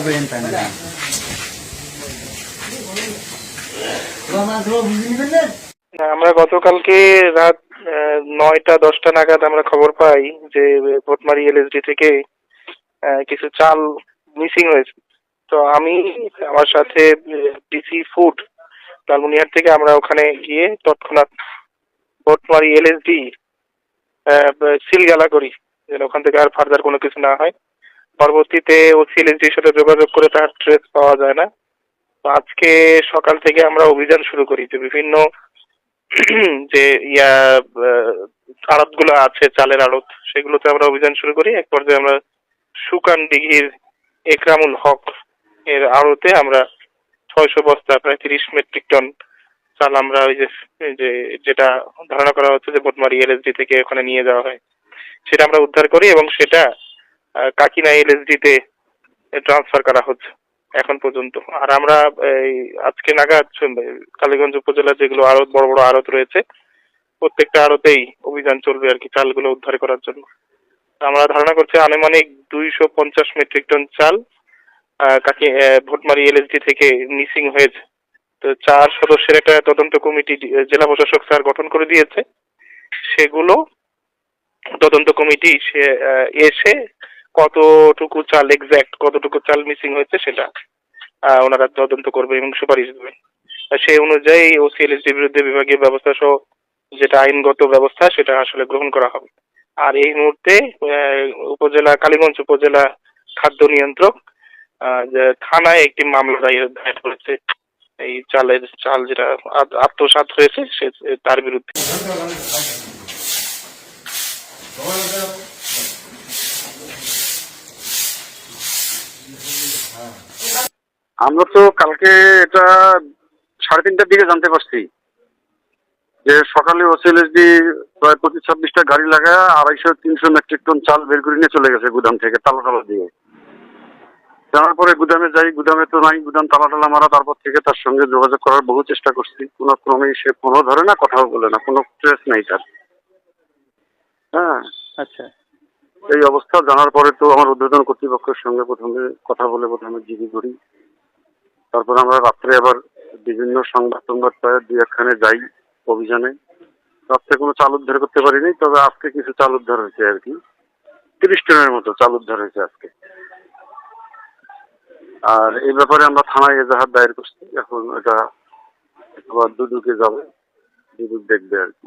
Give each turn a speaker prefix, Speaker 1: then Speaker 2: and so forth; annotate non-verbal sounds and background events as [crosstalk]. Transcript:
Speaker 1: Beliin tangan.
Speaker 2: আমরা গতকালকে রাত নয়টা, দশটা নাগাদ আমরা খবর পাই যে, ভোটমারি এলএসডি থেকে কিছু চাল মিসিং হয়েছে তো আমি, আমার সাথে ডিসি ফুড লালমনিহাট থেকে আমরা ওখানে গিয়ে তৎক্ষণাৎ ভোটমারি এলএসডি সিলগালা করি যেন ওখান থেকে আর ফার্দার কোনো কিছু না হয় পরবর্তীতে ও সিএলএসডির সাথে যোগাযোগ করে তার ট্রেস পাওয়া যায় না। তো আজকে সকাল থেকে আমরা অভিযান শুরু করি যে বিভিন্ন [clears throat] যে ইয়া আড়তগুলো আছে চালের আড়ত, সেগুলোতে আমরা অভিযান শুরু করি। এক পর্যায়ে আমরা সুকান দিঘির একরামুল হক এর আড়তে আমরা ছয়শো বস্তা, প্রায় তিরিশ মেট্রিক টন চাল আমরা ওই যে, যেটা ধারণা করা হচ্ছে যে বোটমারি এলএসডি থেকে ওখানে নিয়ে যাওয়া হয়, সেটা আমরা উদ্ধার করি এবং সেটা কাকিনা এলএসডি তে ট্রান্সফার করা হচ্ছে, এখন পর্যন্ত। আর আমরা, এই, আজকে নাগাদ কালীগঞ্জ উপজেলার যেগুলো আড়ত, বড় বড় আড়ত রয়েছে, প্রত্যেকটা আড়তেই অভিযান চলবে আর কি, চালগুলো উদ্ধার করার জন্য। আমরা ধারণা করছি আনুমানিক দুইশো পঞ্চাশ মেট্রিক টন চাল কাকি ভোটমারি এলএসডি থেকে মিসিং হয়েছে। তো চার সদস্যের একটা তদন্ত কমিটি জেলা প্রশাসক স্যার গঠন করে দিয়েছে। সেগুলো তদন্ত কমিটি সে এসে কতটুকু চাল এক্স্যাক্ট কতটুকু চাল মিসিং হয়েছে সেটা ওনারা তদন্ত করবে এবং সুপারিশ দেবে। সেই অনুযায়ী ওসিএলএসডির বিরুদ্ধে বিভাগীয় ব্যবস্থা সহ যেটা আইনগত ব্যবস্থা, সেটা আসলে গ্রহণ করা হবে। আর এই মুহূর্তে উপজেলা, কালীগঞ্জ উপজেলা খাদ্য নিয়ন্ত্রক থানায় একটি মামলা দায়ের করেছে। এই চালের চাল যেটা আত- আত্মসাৎ হয়েছে, সে, তার বিরুদ্ধে।
Speaker 3: আমরা তো কালকে এটা সাড়ে তিনটার দিকে জানতে পারছি যে সকালে ওসিএলএসডি প্রায় পঁচিশ ছাব্বিশটা গাড়ি লাগায় আড়াইশো তিনশো মেট্রিক টন চাল বের করে নিয়ে চলে গেছে গুদাম থেকে তালা টালা দিয়ে। জানার পরে গুদামে যাই গুদামে তো নাই গুদাম তালা টালা মারা তারপর থেকে তার সঙ্গে যোগাযোগ করার বহু চেষ্টা করছি। কোনো ক্রমেই সে ফোনও ধরে না কথাও বলে না কোনো ট্রেস নেই তার। হ্যাঁ।
Speaker 2: আচ্ছা।
Speaker 3: এই অবস্থা জানার পরে তো আমার উদ্বোধন কর্তৃপক্ষের সঙ্গে প্রথমে কথা বলে প্রথমে জিডি করি। তারপর আমরা রাত্রে আবার বিভিন্ন সংবাদ সংবাদ পায় দুই একখানে যাই অভিযানে। রাত্রে কোনো চাল উদ্ধার করতে পারিনি, তবে আজকে কিছু চাল উদ্ধার হয়েছে আর কি। তিরিশ টনের মতো চাল উদ্ধার হয়েছে আজকে। আর এই ব্যাপারে আমরা থানায় এজাহার দায়ের করছি, এখন এটা আবার দুদুকে যাবে, দুদুক দেখবে আর কি।